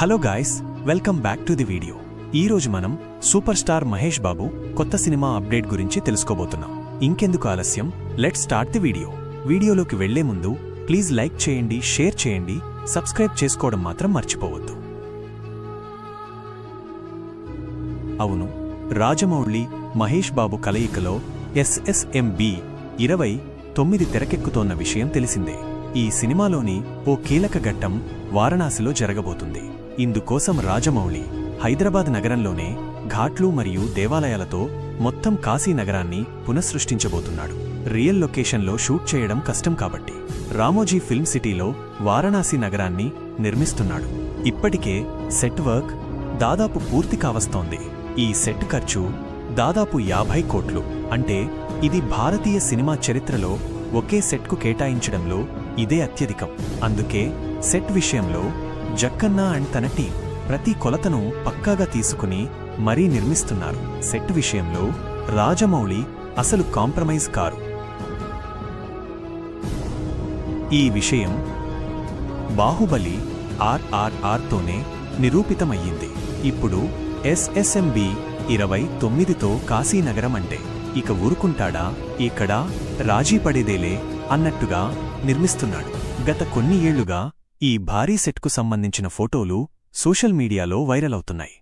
Hello guys welcome back to the video. ఈరోజు మనం super star Mahesh Babu కొత్త సినిమా అప్డేట్ గురించి తెలుసుకోబోతున్నాం. ఇంకెందుకు ఆలస్యం? లెట్ స్టార్ట్ ది వీడియో వీడియోలోకి వెళ్ళే ముందు ప్లీజ్ లైక్ చేయండి షేర్ చేయండి సబ్స్క్రైబ్ చేసుకోవడం మాత్రం మర్చిపోవద్దు. అవును రాజమౌళి మహేష్ బాబు కలయికలో ఎస్ఎస్ఎంబి ఇరవై తొమ్మిది తెరకెక్కుతోన్న విషయం తెలిసిందే. ఈ సినిమాలోని ఓ కీలక ఘట్టం వారణాసిలో జరగబోతుంది. ఇందుకోసం రాజమౌళి హైదరాబాద్ నగరంలోనే ఘాట్లు మరియు దేవాలయాలతో మొత్తం కాశీ నగరాన్ని పునఃసృష్టించబోతున్నాడు. రియల్ లొకేషన్లో షూట్ చేయడం కష్టం కాబట్టి రామోజీ ఫిల్మ్ సిటీలో వారణాసి నగరాన్ని నిర్మిస్తున్నాడు. ఇప్పటికే సెట్ వర్క్ దాదాపు పూర్తి కావస్తోంది. ఈ సెట్ ఖర్చు దాదాపు యాభై కోట్లు. అంటే ఇది భారతీయ సినిమా చరిత్రలో ఒకే సెట్కు కేటాయించడంలో ఇదే అత్యధికం. అందుకే సెట్ విషయంలో జక్కన్న అండ్ తన టీం ప్రతి కొలతను పక్కాగా తీసుకుని మరీ నిర్మిస్తున్నారు. సెట్ విషయంలో రాజమౌళి అసలు కాంప్రమైజ్ కారు. ఈ విషయం బాహుబలి ఆర్ఆర్ఆర్తోనే నిరూపితమయ్యింది. ఇప్పుడు ఎస్ఎస్ఎంబి ఇరవై తొమ్మిదితో కాశీనగరం అంటే ఇక ఊరుకుంటాడా? ఇక్కడ రాజీ పడేదేలే అన్నట్టుగా నిర్మిస్తున్నాడు. గత కొన్ని ఏళ్ళుగా ఈ భారీ సెట్కు సంబంధించిన ఫోటోలు సోషల్ మీడియాలో వైరల్ అవుతున్నాయి.